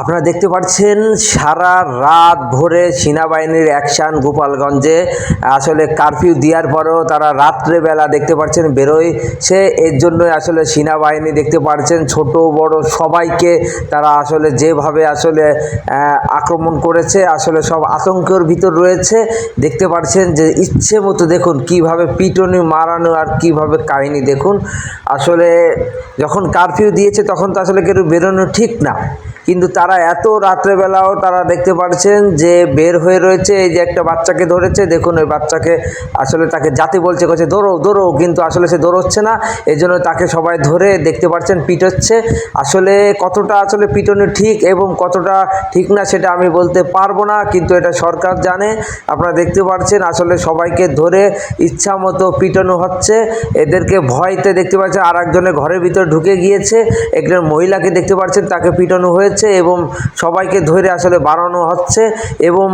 আপনারা দেখতে পাচ্ছেন সারা রাত ভোরে সেনাবাহিনীর অ্যাকশান গোপালগঞ্জে। আসলে কারফিউ দেওয়ার পরেও তারা রাত্রেবেলা দেখতে পাচ্ছেন বেরোয়। সে এর জন্যই আসলে সেনাবাহিনী দেখতে পাচ্ছেন ছোট, বড় সবাইকে তারা আসলে যেভাবে আসলে আক্রমণ করেছে, আসলে সব আতঙ্কের ভিতর রয়েছে। দেখতে পাচ্ছেন যে ইচ্ছে মতো দেখুন কীভাবে পিটনি মারানো আর কীভাবে কাহিনী দেখুন। আসলে যখন কারফিউ দিয়েছে তখন তো আসলে কেউ বেরোনো ঠিক না। কিন্তু তারা এত রাত্রেবেলাও তারা দেখতে পাচ্ছেন যে বের হয়ে রয়েছে, এই যে একটা বাচ্চাকে ধরেছে, দেখুন ওই বাচ্চাকে আসলে তাকে জাতি বলছে কাছে দৌড়ো দৌড়ো কিন্তু আসলে সে দৌড়চ্ছে না এই জন্য তাকে সবাই ধরে দেখতে পাচ্ছেন পিটোচ্ছে। আসলে কতটা আসলে পিটনি ঠিক এবং কতটা ঠিক না সেটা আমি বলতে পারব না, কিন্তু এটা সরকার জানে। আপনারা দেখতে পাচ্ছেন আসলে সবাইকে ধরে ইচ্ছা মতো পিটানো হচ্ছে। এদেরকে ভয়তে দেখতে পাচ্ছেন আর একজনের ঘরের ভিতরে ঢুকে গিয়েছে। একজন মহিলাকে দেখতে পাচ্ছেন তাকে পিটানো হয়েছে। এবং সবাইকে ধরে আসলে বাড়ানো হচ্ছে এবং